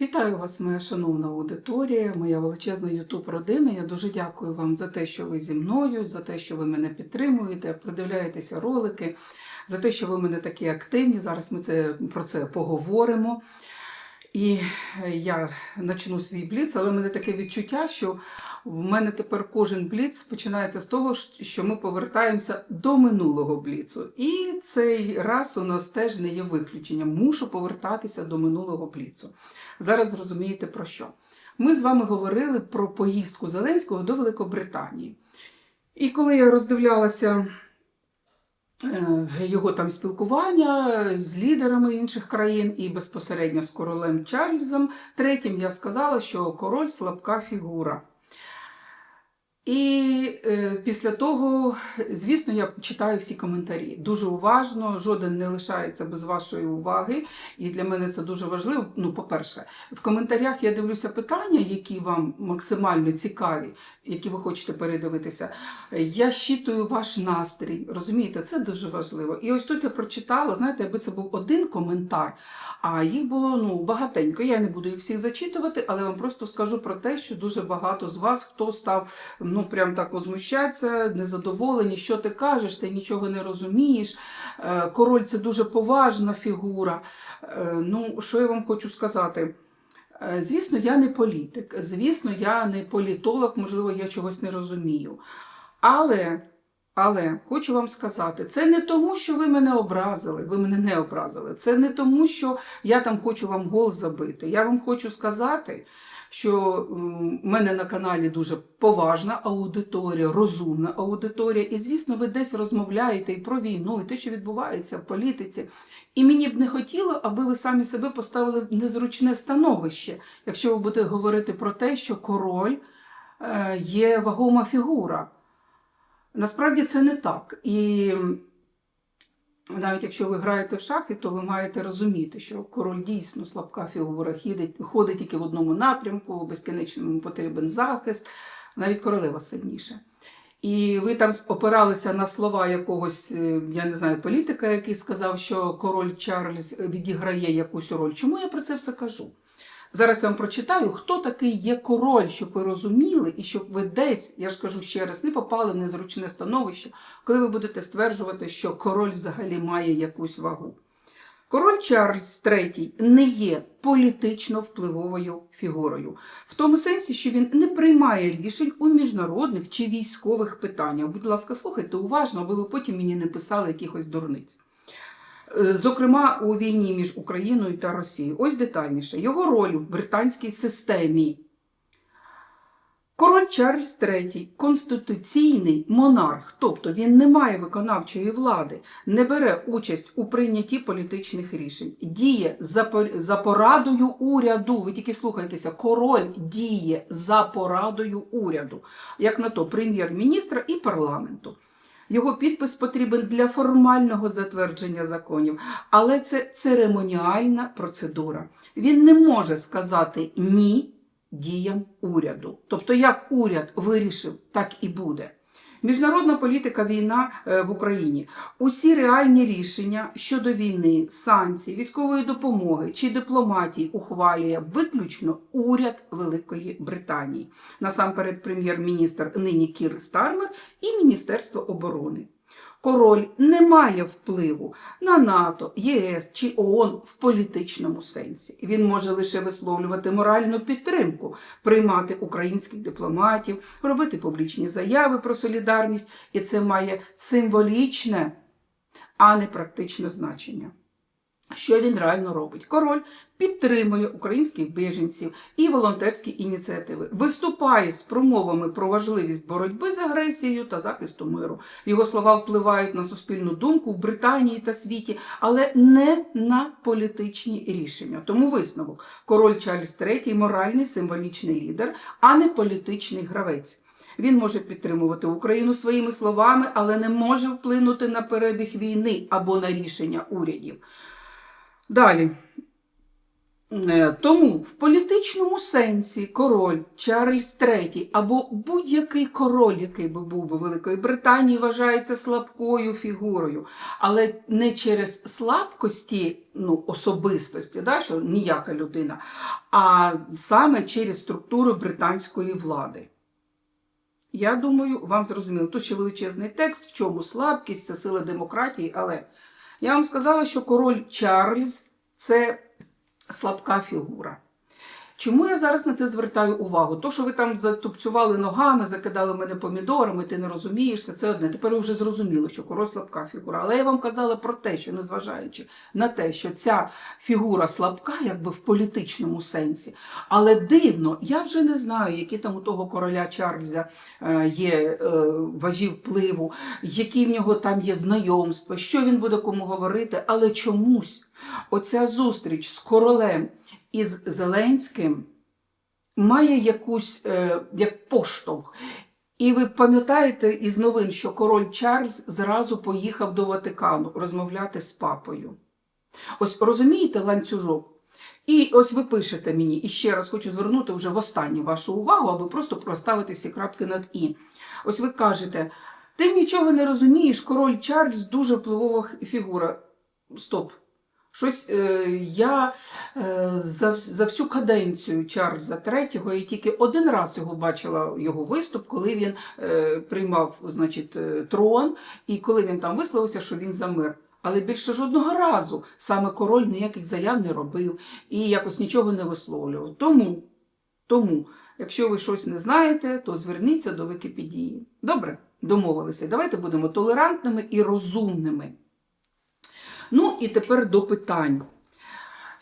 Вітаю вас, моя шановна аудиторія, моя величезна Ютуб-родина. Я дуже дякую вам за те, що ви зі мною, за те, що ви мене підтримуєте, продивляєтеся ролики, за те, що ви мене такі активні. Зараз ми це, про це поговоримо. І я почну свій бліц, але в мене таке відчуття, що в мене тепер кожен бліц починається з того, що ми повертаємося до минулого бліцу. І цей раз у нас теж не є виключенням. Мушу повертатися до минулого бліцу. Зараз зрозумієте про що. Ми з вами говорили про поїздку Зеленського до Великобританії. І коли я роздивлялася е, його там спілкування з лідерами інших країн і безпосередньо з королем Чарльзом третім, я сказала, що король слабка фігура. І е, після того, звісно, я читаю всі коментарі дуже уважно, жоден не лишається без вашої уваги. І для мене це дуже важливо. Ну, по-перше, в коментарях я дивлюся питання, які вам максимально цікаві, які ви хочете передивитися. Я щитую ваш настрій. Розумієте, це дуже важливо. І ось тут я прочитала, знаєте, якби це був один коментар, а їх було ну, багатенько. Я не буду їх всіх зачитувати, але вам просто скажу про те, що дуже багато з вас, хто став ну прям так возмущаться, незадоволені, що ти кажеш, ти нічого не розумієш. Е, Король це дуже поважна фігура. Е, Ну, що я вам хочу сказати? Е, Звісно, я не політик, звісно, я не політолог, можливо, я чогось не розумію. Але, але хочу вам сказати, це не тому, що ви мене образили, ви мене не образили. Це не тому, що я там хочу вам гол забити. Я вам хочу сказати, що в мене на каналі дуже поважна аудиторія, розумна аудиторія. І, звісно, ви десь розмовляєте і про війну, і те, що відбувається в політиці. І мені б не хотіло, аби ви самі себе поставили в незручне становище, якщо ви будете говорити про те, що король е, є вагома фігура. Насправді це не так. І навіть якщо ви граєте в шахи, то ви маєте розуміти, що король дійсно слабка фігура, ходить, тільки в одному напрямку, безкінечному потрібен захист, навіть королева сильніше. І ви там опиралися на слова якогось, е, я не знаю, політика, який сказав, що король Чарльз відіграє якусь роль. Чому я про це все кажу? Зараз я вам прочитаю, хто такий є король, щоб ви розуміли, і щоб ви десь, я ж кажу ще раз, не попали в незручне становище, коли ви будете стверджувати, що король взагалі має якусь вагу. Король Чарльз III не є політично впливовою фігурою, в тому сенсі, що він не приймає рішень у міжнародних чи військових питаннях. Будь ласка, слухайте уважно, аби ви потім мені не писали якихось дурниць. Е, Зокрема, у війні між Україною та Росією. Ось детальніше. Його роль в британській системі. Король Чарльз III – конституційний монарх, тобто він не має виконавчої влади, не бере участь у прийнятті політичних рішень, діє за, порадою уряду. Ви тільки слухайтеся, король діє за порадою уряду, як на то прем'єр-міністра і парламенту. Його підпис потрібен для формального затвердження законів, але це церемоніальна процедура. Він не може сказати ні діям уряду. Тобто, як уряд вирішив, так і буде. Міжнародна політика війна е, в Україні. Усі реальні рішення щодо війни, санкцій, військової допомоги чи дипломатії ухвалює виключно уряд Великої Британії. Насамперед, прем'єр-міністр нині Кір Стармер і Міністерство оборони. Король не має впливу на НАТО, ЄС чи ООН в політичному сенсі. Він може лише висловлювати моральну підтримку, приймати українських дипломатів, робити публічні заяви про солідарність, і це має символічне, а не практичне значення. Що він реально робить? Король підтримує українських біженців і волонтерські ініціативи, виступає з промовами про важливість боротьби з агресією та захисту миру. Його слова впливають на суспільну думку в Британії та світі, але не на політичні рішення. Тому висновок: король Чарльз III – моральний символічний лідер, а не політичний гравець. Він може підтримувати Україну своїми словами, але не може вплинути на перебіг війни або на рішення урядів. Далі. Е, Тому в політичному сенсі король Чарльз III або будь-який король, який би був би Великої Британії, вважається слабкою фігурою, але не через слабкості ну, особистості, да, що ніяка людина, а саме через структуру британської влади. Я думаю, вам зрозуміло. Тут ще величезний текст, в чому слабкість, це сила демократії, але я вам сказала, що король Чарльз це слабка фігура. Чому я зараз на це звертаю увагу? То, що ви там затупцювали ногами, закидали мене помідорами, ти не розумієшся, це одне. Тепер ви вже зрозуміли, що король слабка фігура. Але я вам казала про те, що незважаючи на те, що ця фігура слабка, якби в політичному сенсі, але дивно, я вже не знаю, які там у того короля Чарльза е, є е, важі впливу, які в нього там є знайомства, що він буде кому говорити, але чомусь оця зустріч з королем із Зеленським має якусь е, як поштовх. І ви пам'ятаєте із новин, що король Чарльз зразу поїхав до Ватикану розмовляти з папою. Ось розумієте ланцюжок? І ось ви пишете мені, і ще раз хочу звернути вже в останнє вашу увагу, аби просто проставити всі крапки над І. Ось ви кажете, ти нічого не розумієш, король Чарльз дуже впливова фігура. Стоп. Щось е, я е, за, за всю каденцію Чарльза III я тільки один раз його бачила його виступ, коли він е, приймав значить, е, трон, і коли він там висловився, що він за мир. Але більше жодного разу саме король ніяких заяв не робив і якось нічого не висловлював. Тому, тому, якщо ви щось не знаєте, то зверніться до Вікіпедії. Добре, домовилися. Давайте будемо толерантними і розумними. Ну і тепер до питань.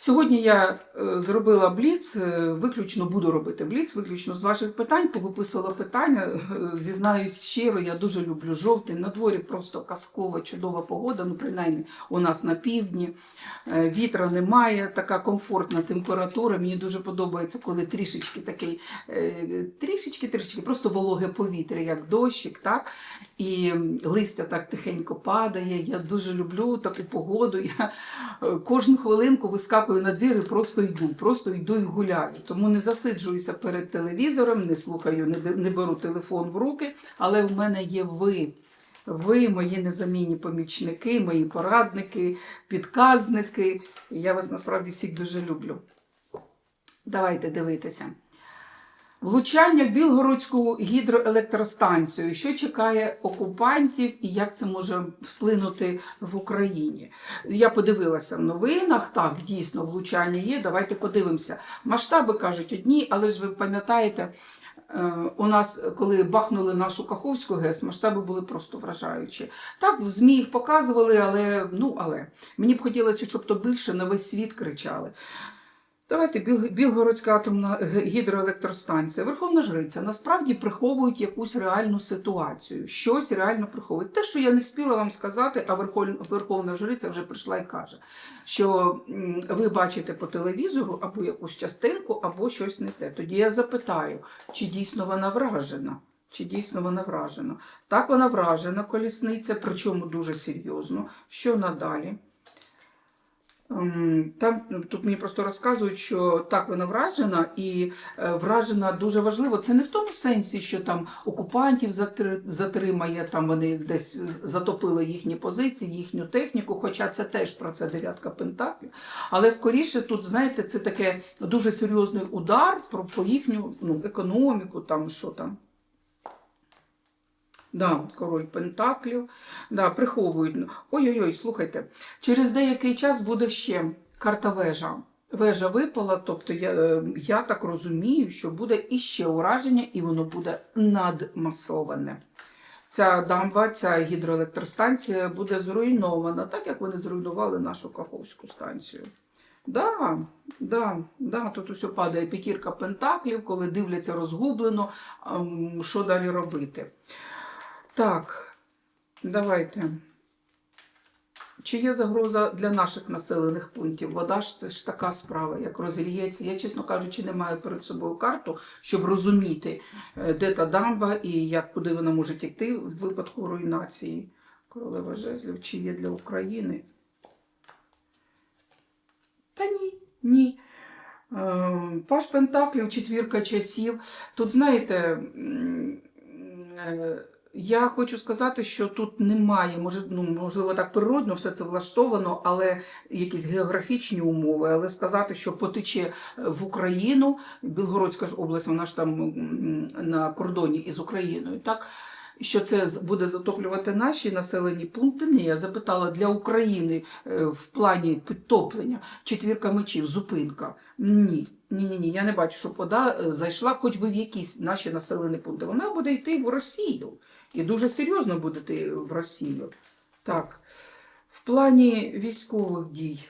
Сьогодні я е, зробила бліц, е, виключно буду робити бліц, виключно з ваших питань, повиписувала питання. Е, Зізнаюсь щиро, я дуже люблю жовтий. На дворі просто казкова, чудова погода, ну принаймні у нас на півдні. Вітра немає, така комфортна температура. Мені дуже подобається, коли трішечки такий, трішечки, трішечки, просто вологе повітря, як дощик, так? І листя так тихенько падає. Я дуже люблю таку погоду. Я кожну хвилинку вискакую на двір і просто йду, просто йду і гуляю. Тому не засиджуюся перед телевізором, не слухаю, не, не беру телефон в руки, але в мене є ви. Ви, мої незамінні помічники, мої порадники, підказники. Я вас насправді всіх дуже люблю. Давайте дивитися. Влучання в Білгородську гідроелектростанцію. Що чекає окупантів і як це може вплинути в Україні? Я подивилася в новинах. Так, дійсно, влучання є. Давайте подивимося. Масштаби кажуть одні, але ж ви пам'ятаєте, е, у нас, коли бахнули нашу Каховську ГЕС, масштаби були просто вражаючі. Так, в ЗМІ їх показували, але ну але мені б хотілося, щоб то більше на весь світ кричали. Давайте Білгородська атомна гідроелектростанція. Верховна Жриця насправді приховують якусь реальну ситуацію. Щось реально приховують. Те, що я не встигла вам сказати, а Верховна, Жриця вже прийшла і каже, що ви бачите по телевізору або якусь частинку, або щось не те. Тоді я запитаю, чи дійсно вона вражена. Чи дійсно вона вражена? Так, вона вражена, колісниця, причому дуже серйозно. Що надалі? Ем, Там ну, тут мені просто розказують, що так вона вражена, і е, вражена дуже важливо. Це не в тому сенсі, що там окупантів затримає, там вони десь затопили їхні позиції, їхню техніку, хоча це теж про це дев'ятка пентаклів. Але скоріше тут, знаєте, це таке дуже серйозний удар про по їхню ну, економіку, там що там. Да, король Пентаклів. Да, приховують. Ой-ой-ой, слухайте, через деякий час буде ще карта вежа. Вежа випала, тобто я, е, я так розумію, що буде іще ураження, і воно буде надмасоване. Ця дамба, ця гідроелектростанція буде зруйнована, так як вони зруйнували нашу Каховську станцію. Да, да, да, тут усе падає п'ятірка пентаклів, коли дивляться розгублено, що далі робити. Так, давайте. Чи є загроза для наших населених пунктів? Вода ж це ж така справа, як розільється. Я, чесно кажучи, не маю перед собою карту, щоб розуміти, е, де та дамба і як куди вона може тікти в випадку руйнації. Королева жезлів, чи є для України? Та ні, ні. Е, Паш Пентаклів, четвірка часів. Тут, знаєте, е, я хочу сказати, що тут немає, може, ну, можливо, так природно все це влаштовано, але якісь географічні умови. Але сказати, що потече в Україну, Білгородська ж область, вона ж там на кордоні із Україною, так? Що це буде затоплювати наші населені пункти? Ні, я запитала для України е, в плані підтоплення четвірка мечів, зупинка. Ні, ні, ні, ні. Я не бачу, щоб вода е, зайшла хоч би в якісь наші населені пункти. Вона буде йти в Росію. І дуже серйозно буде в Росію. Так. В плані військових дій.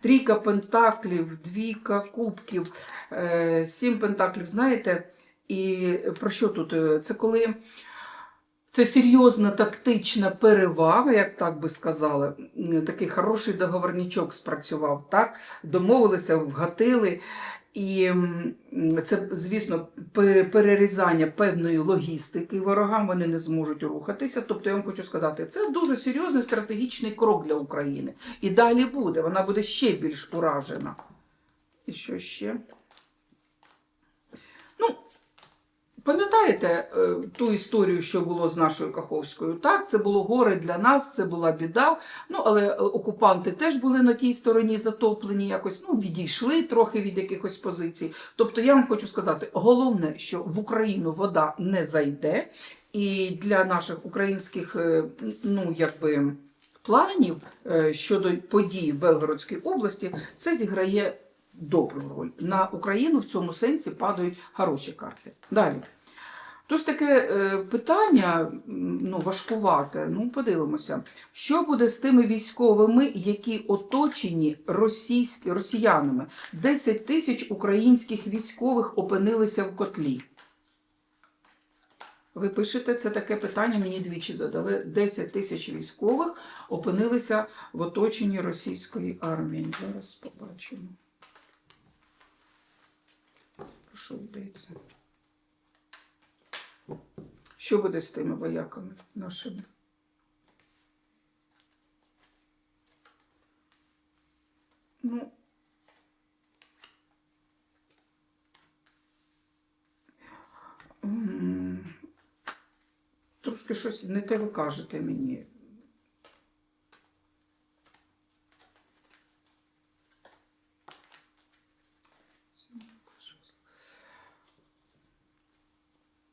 Трійка пентаклів, двійка кубків, е, сім пентаклів, знаєте, і про що тут? Е, Це коли це серйозна тактична перевага, як так би сказали. Такий хороший договорничок спрацював, так? Домовилися, вгатили. І це, звісно, пе- перерізання певної логістики ворогам вони не зможуть рухатися. Тобто, я вам хочу сказати, це дуже серйозний стратегічний крок для України. І далі буде, вона буде ще більш уражена. І що ще? Ну, пам'ятаєте е, ту історію, що було з нашою Каховською? Так, це було горе для нас, це була біда. Ну, але е, окупанти теж були на тій стороні затоплені, якось ну, відійшли трохи від якихось позицій. Тобто, я вам хочу сказати, головне, що в Україну вода не зайде, і для наших українських, е, ну, якби. Планів щодо подій в Белгородській області це зіграє добру роль. На Україну в цьому сенсі падають хороші карти. Далі. Тож таке е, питання ну, важкувате. Ну, подивимося, що буде з тими військовими, які оточені російські, росіянами. 10 тисяч українських військових опинилися в котлі. Ви пишете це таке питання, мені двічі задали. 10 тисяч військових опинилися в оточенні російської армії. Зараз побачимо. Про що йдеться? Що буде з тими вояками нашими? Ну, трошки щось не те ви кажете мені.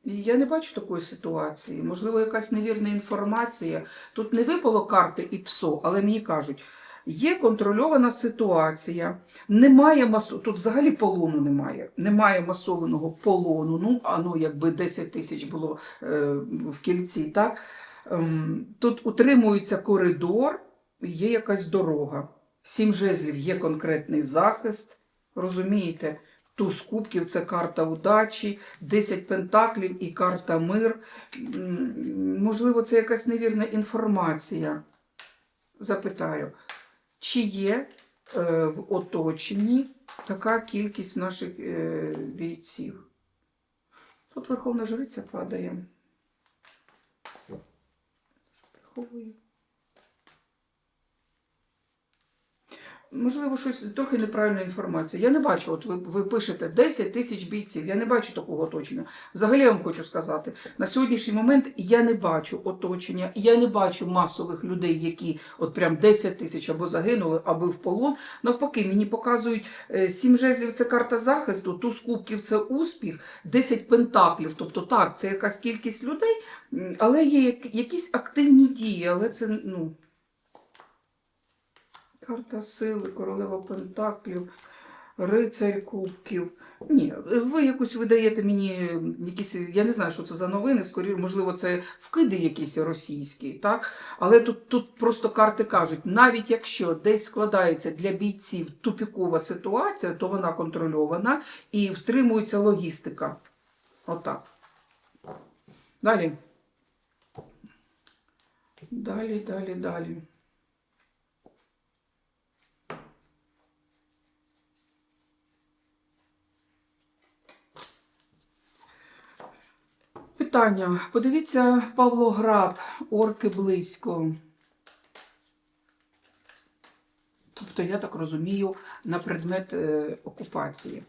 Я не бачу такої ситуації. Можливо, якась невірна інформація. Тут не випало карти і ПСО, але мені кажуть, є контрольована ситуація, немає масу... тут взагалі полону немає. Немає масованого полону. Ну, а ну, якби 10 тисяч було е, в кільці, так? Ем, тут утримується коридор, є якась дорога. Сім жезлів є конкретний захист. Розумієте? Туз кубків це карта удачі, 10 пентаклів і карта мир. Можливо, це якась невірна інформація. Запитаю, чи є е, в оточенні така кількість наших е, бійців? Тут Верховна Жриця падає. Що Можливо, щось трохи неправильна інформація. Я не бачу, от ви, ви пишете 10 тисяч бійців. Я не бачу такого оточення. Взагалі я вам хочу сказати, на сьогоднішній момент я не бачу оточення, я не бачу масових людей, які от прям 10 тисяч або загинули, або в полон. Навпаки, мені показують е, сім жезлів це карта захисту, туз кубків це успіх, 10 пентаклів. Тобто так, це якась кількість людей, але є якісь активні дії, але це ну. Карта сили, королева Пентаклів, рицарь кубків. Ні, ви якусь видаєте мені якісь, я не знаю, що це за новини, скоріше, можливо, це вкиди якісь російські, так? Але тут, тут просто карти кажуть, навіть якщо десь складається для бійців тупікова ситуація, то вона контрольована і втримується логістика. Отак. Далі. Далі, далі, далі. Питання. Подивіться Павлоград, орки близько. Тобто я так розумію, на предмет е, окупації.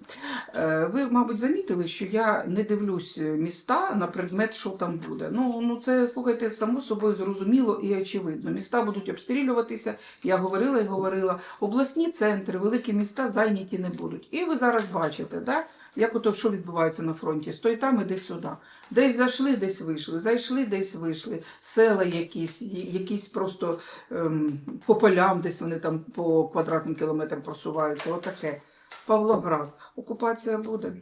Е, Ви, мабуть, замітили, що я не дивлюсь міста на предмет, що там буде. Ну, ну це слухайте, само собою зрозуміло і очевидно. Міста будуть обстрілюватися. Я говорила і говорила. Обласні центри, великі міста зайняті не будуть. І ви зараз бачите, да? Як ото що відбувається на фронті. Стой там, іди сюди. Десь зайшли, десь вийшли, зайшли, десь вийшли. Села якісь, якісь просто ем, по полям, десь вони там по квадратним кілометрам просуваються. Отаке. Павлоград. Окупація буде.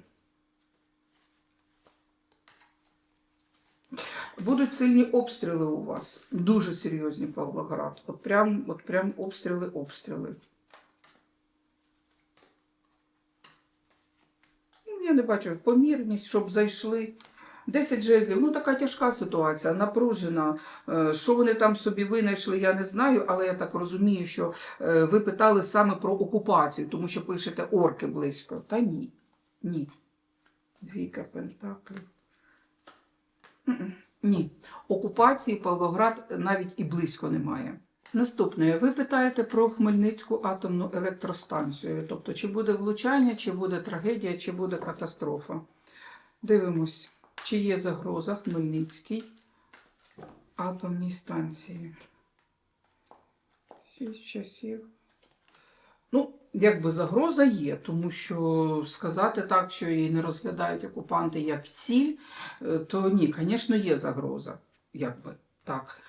Будуть сильні обстріли у вас. Дуже серйозні Павлоград. От прям, от прям обстріли, обстріли. Я не бачу помірність, щоб зайшли. 10 жезлів, ну така тяжка ситуація, напружена. Е, Що вони там собі винайшли, я не знаю, але я так розумію, що е, ви питали саме про окупацію, тому що пишете орки близько. Та ні. Ні. Двійка пентаклів. Ні. Окупації Павлоград навіть і близько немає. Наступне, ви питаєте про Хмельницьку атомну електростанцію. Тобто, чи буде влучання, чи буде трагедія, чи буде катастрофа. Дивимось, чи є загроза Хмельницькій атомній станції. Шість часів. Ну, якби загроза є, тому що сказати так, що її не розглядають окупанти як ціль, е, то ні, звісно, є загроза. Якби так.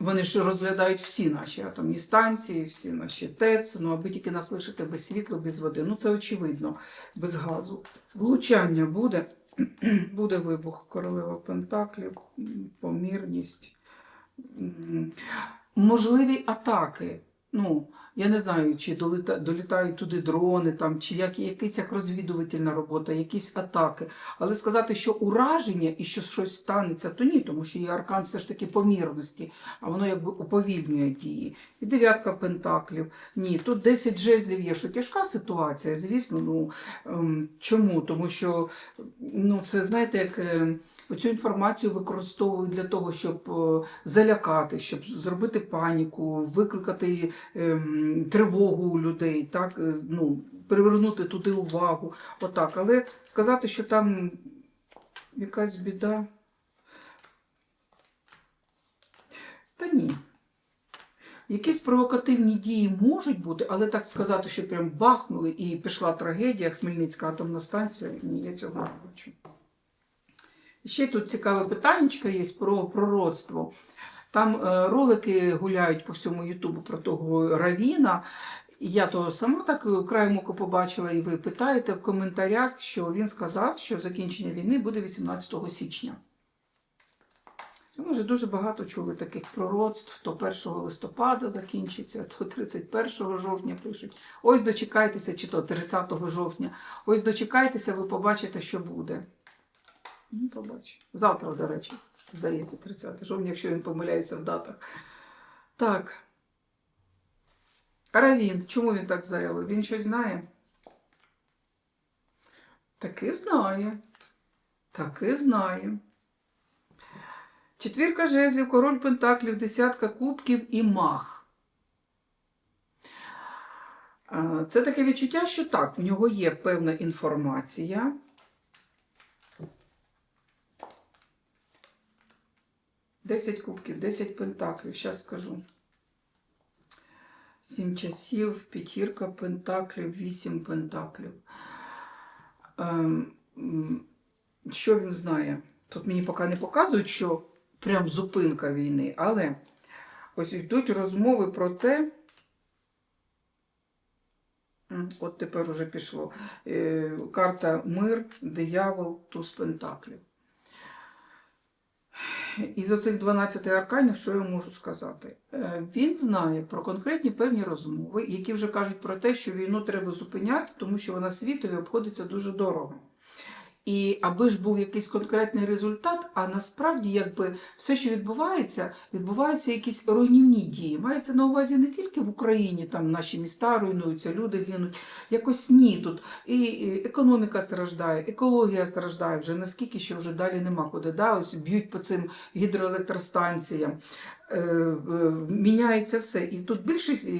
Вони ж розглядають всі наші атомні станції, всі наші ТЕЦ, ну аби тільки нас лишити без світла, без води. Ну це очевидно, без газу. Влучання буде, буде вибух королева Пентаклів, помірність. Можливі атаки. Ну, я не знаю, чи доліта, долітають туди дрони, там, чи як, якась як розвідувальна робота, якісь атаки. Але сказати, що ураження і що щось станеться, то ні, тому що є аркан все ж таки помірності, а воно якби уповільнює дії. І дев'ятка пентаклів. Ні, тут 10 жезлів є, що тяжка ситуація, звісно. Ну ем, чому? Тому що ну, це знаєте, як. Оцю інформацію використовують для того, щоб е, залякати, щоб зробити паніку, викликати ем, тривогу у людей, так, е, ну, привернути туди увагу. Отак. Але сказати, що там якась біда. Та ні. Якісь провокативні дії можуть бути, але так сказати, що прям бахнули і пішла трагедія, Хмельницька атомна станція, ні, я цього не бачу. Ще тут цікаве питаннячко є про пророцтво. Там е, ролики гуляють по всьому Ютубу про того Равіна. Я то сама так е, краєм ока побачила, і ви питаєте в коментарях, що він сказав, що закінчення війни буде 18 січня. Ми вже дуже багато чули таких пророцтв, то 1 листопада закінчиться, то 31 жовтня пишуть. Ось дочекайтеся, чи то 30 жовтня. Ось дочекайтеся, ви побачите, що буде. Ну, побач. Завтра, до речі, здається, 30 жовтня, якщо він помиляється в датах. Так. Равін, чому він так заявив? Він щось знає? Таки знає. Таки знає. Четвірка жезлів, король пентаклів, десятка кубків і мах. Це таке відчуття, що так, в нього є певна інформація. Десять кубків, 10 пентаклів, зараз скажу. Сім часів, п'ятірка пентаклів, вісім пентаклів. Ем, що він знає? Тут мені поки не показують, що прям зупинка війни, але ось йдуть розмови про те. От тепер уже пішло. Е, Карта Мир, диявол, туз пентаклів. Із оцих 12 арканів, що я можу сказати? Е, Він знає про конкретні певні розмови, які вже кажуть про те, що війну треба зупиняти, тому що вона світові обходиться дуже дорого. І аби ж був якийсь конкретний результат, а насправді, якби все, що відбувається, відбуваються якісь руйнівні дії. Мається на увазі не тільки в Україні, там наші міста руйнуються, люди гинуть. Якось ні тут. І, економіка страждає, екологія страждає вже наскільки, що вже далі нема куди. Да? Ось б'ють по цим гідроелектростанціям. е, е, міняється все. І тут більшість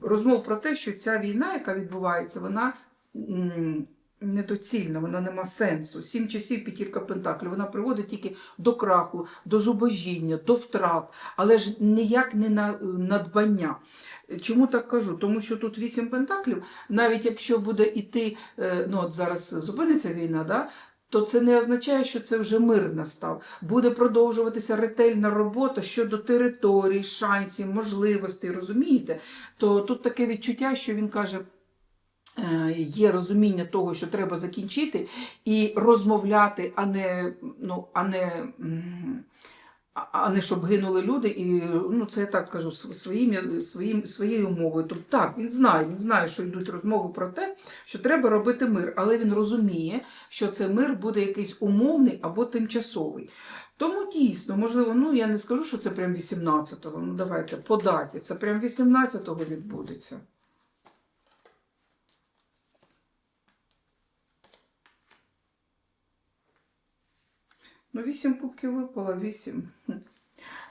розмов про те, що ця війна, яка відбувається, вона. Недоцільна, вона нема сенсу. Сім часів п'ятірка пентаклів. Вона приводить тільки до краху, до зубожіння, до втрат, але ж ніяк не на надбання. Чому так кажу? Тому що тут вісім пентаклів, навіть якщо буде йти, е, ну от зараз зупиниться війна, да, то це не означає, що це вже мир настав. Буде продовжуватися ретельна робота щодо територій, шансів, можливостей, розумієте? То тут таке відчуття, що він каже. Е, Є розуміння того, що треба закінчити, і розмовляти, а не, ну, а не, а- не щоб гинули люди. І ну, це я так кажу своїм, своїм, своєю мовою. Тобто так, він знає, він знає, що йдуть розмови про те, що треба робити мир, але він розуміє, що цей мир буде якийсь умовний або тимчасовий. Тому дійсно, можливо, ну я не скажу, що це прям 18-го. Ну давайте по даті. Це прям 18-го відбудеться. Ну, 8 кубків випало, 8.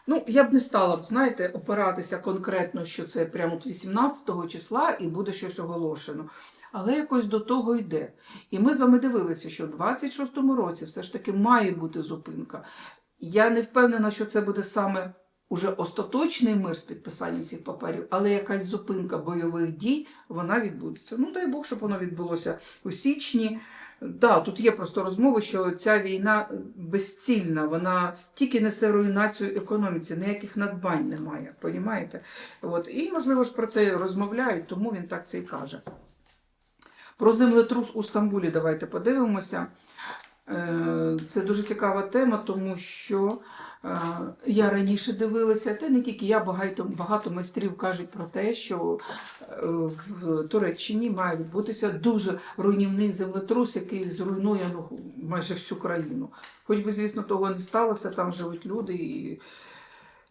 Ну, я б не стала б, знаєте, опиратися конкретно, що це прямо от 18 числа і буде щось оголошено. Але якось до того йде. І ми з вами дивилися, що в 26-му році все ж таки має бути зупинка. Я не впевнена, що це буде саме уже остаточний мир з підписанням всіх паперів, але якась зупинка бойових дій вона відбудеться. Ну, дай Бог, щоб воно відбулося у січні. Да, тут є просто розмови, що ця війна безцільна, вона тільки несе руйнацію економіці, ніяких надбань немає. Понімаєте? От. І, можливо, ж про це розмовляють, тому він так це і каже. Про землетрус у Стамбулі давайте подивимося. Е, Це дуже цікава тема, тому що е, я раніше дивилася, та не тільки я, багато, багато майстрів кажуть про те, що е, в Туреччині має відбутися дуже руйнівний землетрус, який зруйнує ну, майже всю країну. Хоч би, звісно, того не сталося, там живуть люди. І...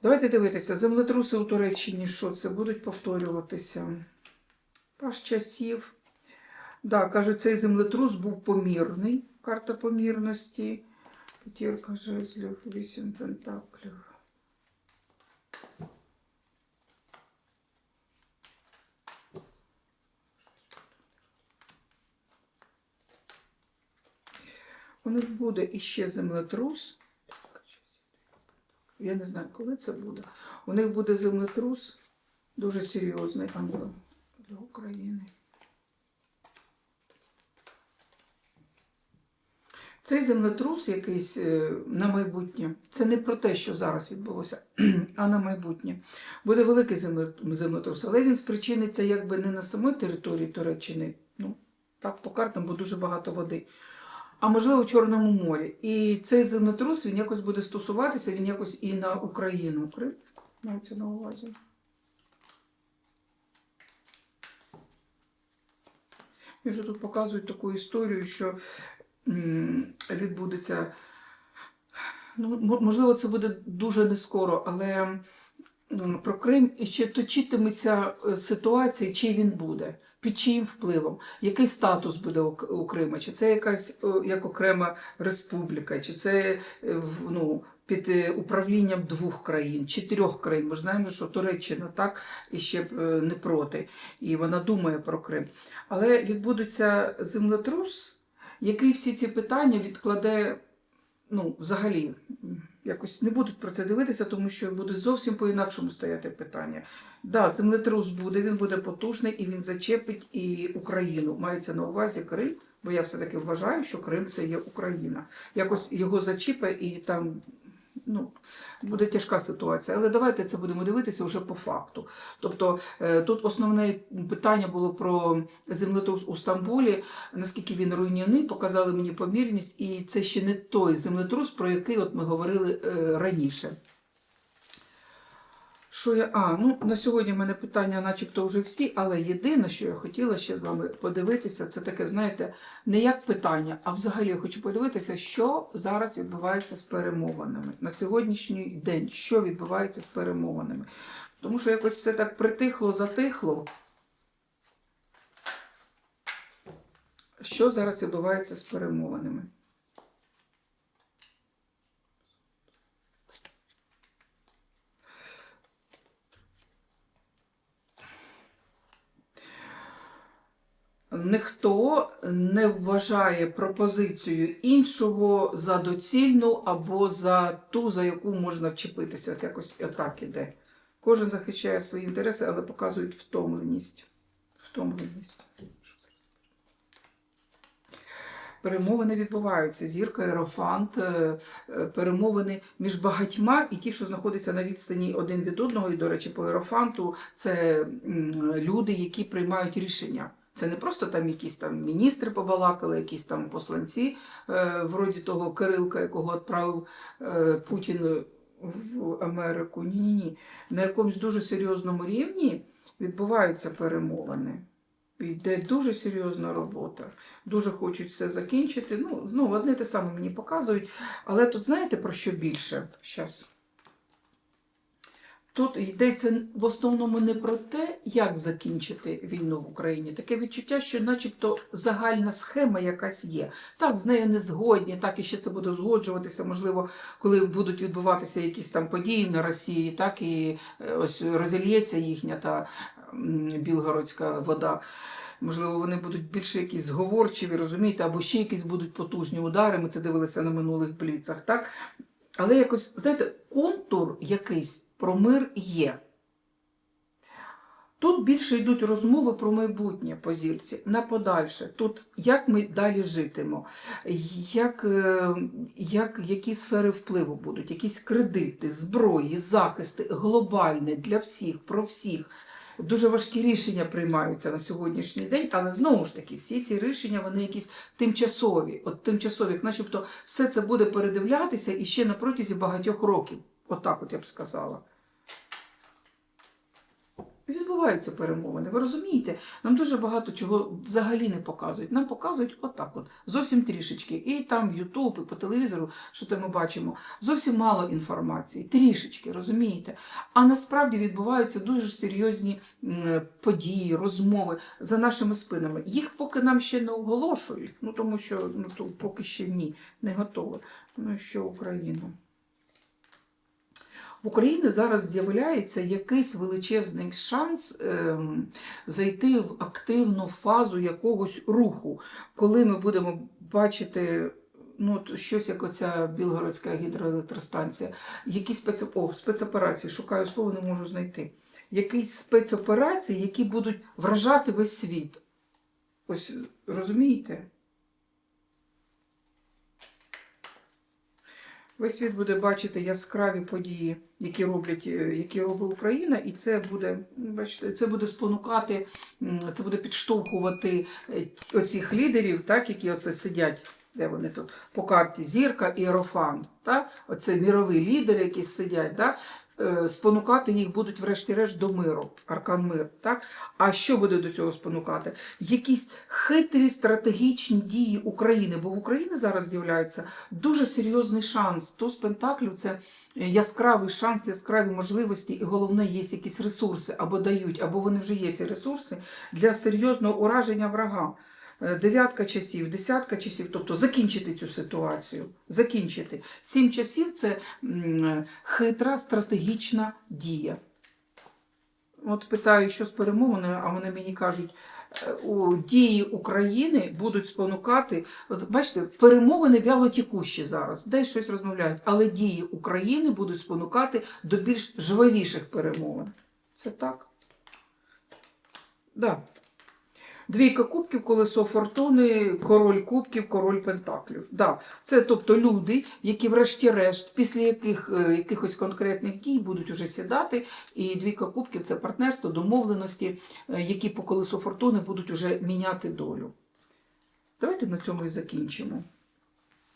Давайте дивитися, землетруси у Туреччині, що це будуть повторюватися. Паш часів. Да, кажуть, цей землетрус був помірний, карта помірності. П'ятірка жезлів, вісім пентаклів. У них буде іще землетрус. Я не знаю, коли це буде. У них буде землетрус дуже серйозний а ну, для України. Цей землетрус якийсь е, на майбутнє, це не про те, що зараз відбулося, а на майбутнє. Буде великий землетрус, але він спричиниться якби не на самій території Туреччини, ну так по картам, бо дуже багато води, а можливо в Чорному морі. І цей землетрус він якось буде стосуватися, він якось і на Україну. Крим мається на увазі. І вже тут показують таку історію, що відбудеться. Ну, можливо, це буде дуже не скоро, але про Крим ще точитиметься е, ситуація, чий він буде, під чиїм впливом, який статус буде у Крима, чи це якась е, як окрема республіка, чи це е, ну, під управлінням двох країн чи трьох країн. Ми знаємо, що Туреччина так і ще не проти, і вона думає про Крим. Але відбудеться землетрус, який всі ці питання відкладе, ну, взагалі, якось не будуть про це дивитися, тому що будуть зовсім по-інакшому стояти питання. Да, землетрус буде, він буде потужний і він зачепить і Україну. Мається на увазі Крим, бо я все-таки вважаю, що Крим це є Україна. Якось його зачіпе і там. Ну, буде тяжка ситуація, але давайте це будемо дивитися вже по факту. Тобто е, тут основне питання було про землетрус у Стамбулі, наскільки він руйнівний, показали мені помірність, і це ще не той землетрус, про який от ми говорили е, раніше. Що я. А, ну на сьогодні в мене питання, начебто, вже всі, але єдине, що я хотіла ще з вами подивитися, це таке, знаєте, не як питання, а взагалі я хочу подивитися, що зараз відбувається з перемовинами на сьогоднішній день, що відбувається з перемовинами. Тому що якось все так притихло, затихло. Що зараз відбувається з перемовинами? Ніхто не вважає пропозицію іншого за доцільну або за ту, за яку можна вчепитися. От якось отак іде. Кожен захищає свої інтереси, але показують втомленість. Втомленість. Перемовини відбуваються. Зірка, Ерофант, е, е, перемовини між багатьма і ті, що знаходяться на відстані один від одного. І, до речі, по Ерофанту це люди, які приймають рішення. Це не просто там якісь там міністри побалакали, якісь там посланці, е, вроді того Кирилка, якого відправив е, Путін в Америку. Ні, ні, ні. На якомусь дуже серйозному рівні відбуваються перемовини. Йде дуже серйозна робота. Дуже хочуть все закінчити. Ну, знову одне те саме мені показують. Але тут знаєте про що більше? Щас. Тут йдеться в основному не про те, як закінчити війну в Україні. Таке відчуття, що начебто загальна схема якась є. Так, з нею не згодні, так і ще це буде узгоджуватися, можливо, коли будуть відбуватися якісь там події на Росії, так і е, ось розільється їхня та білгородська вода. Можливо, вони будуть більше якісь зговорчиві, розумієте, або ще якісь будуть потужні удари. Ми це дивилися на минулих бліцах, так? Але якось, знаєте, контур якийсь про мир є. Тут більше йдуть розмови про майбутнє по зірці, на подальше. Тут як ми далі житимо, як, е, як, які сфери впливу будуть, якісь кредити, зброї, захисти, глобальне для всіх, про всіх. Дуже важкі рішення приймаються на сьогоднішній день, але знову ж таки, всі ці рішення вони якісь тимчасові. От тимчасові, начебто все це буде передивлятися і ще на протязі багатьох років. Отак, от я б сказала. Відбуваються перемовини. Ви розумієте? Нам дуже багато чого взагалі не показують. Нам показують отак, от зовсім трішечки. І там в Ютуб, і по телевізору, що то ми бачимо, зовсім мало інформації, трішечки, розумієте? А насправді відбуваються дуже серйозні події, розмови за нашими спинами. Їх поки нам ще не оголошують, ну тому що ну, то поки ще ні, не готові. Ну і що Україна? В Україні зараз з'являється якийсь величезний шанс ем, зайти в активну фазу якогось руху, коли ми будемо бачити. Ну, щось як оця Білгородська гідроелектростанція, якісь спец... О, спецоперації, шукаю слово, не можу знайти. Якісь спецоперації, які будуть вражати весь світ. Ось розумієте? Весь світ буде бачити яскраві події, які роблять, е, які робить Україна, і це буде, бачите, це буде спонукати, це буде підштовхувати е, оцих лідерів, так, які оце сидять. Де вони тут по карті Зірка і Ерофан, так? Оце мірові лідери, які сидять, так? Е, спонукати їх будуть, врешті-решт, до миру, аркан мир. Так? А що буде до цього спонукати? Якісь хитрі стратегічні дії України, бо в Україні зараз з'являється дуже серйозний шанс. Туз Пентаклів це яскравий шанс, яскраві можливості, і головне, є якісь ресурси або дають, або вони вже є ці ресурси для серйозного ураження врага. Е, Дев'ятка часів, десятка часів, тобто закінчити цю ситуацію. Закінчити. Сім часів це хитра стратегічна дія. От питаю, що з перемовиною, а вони мені кажуть, е, дії України будуть спонукати. От бачите, перемовини вялотікущі зараз, десь щось розмовляють, але дії України будуть спонукати до більш жвавіших перемовин. Це так? Да. Двійка кубків, колесо фортуни, король кубків, король пентаклів. Да. Це тобто люди, які, врешті-решт, після яких е, якихось конкретних дій будуть уже сідати. І двійка кубків це партнерство, домовленості, е, які по колесу фортуни будуть уже міняти долю. Давайте на цьому і закінчимо.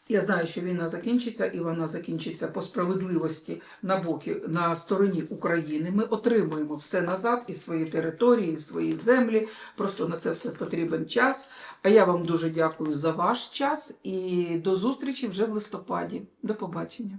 Я знаю, що війна закінчиться, і вона закінчиться по справедливості на боки на стороні України. Ми отримуємо все назад і свої території, і свої землі. Просто на це все потрібен час. А я вам дуже дякую за ваш час і до зустрічі вже в листопаді. До побачення.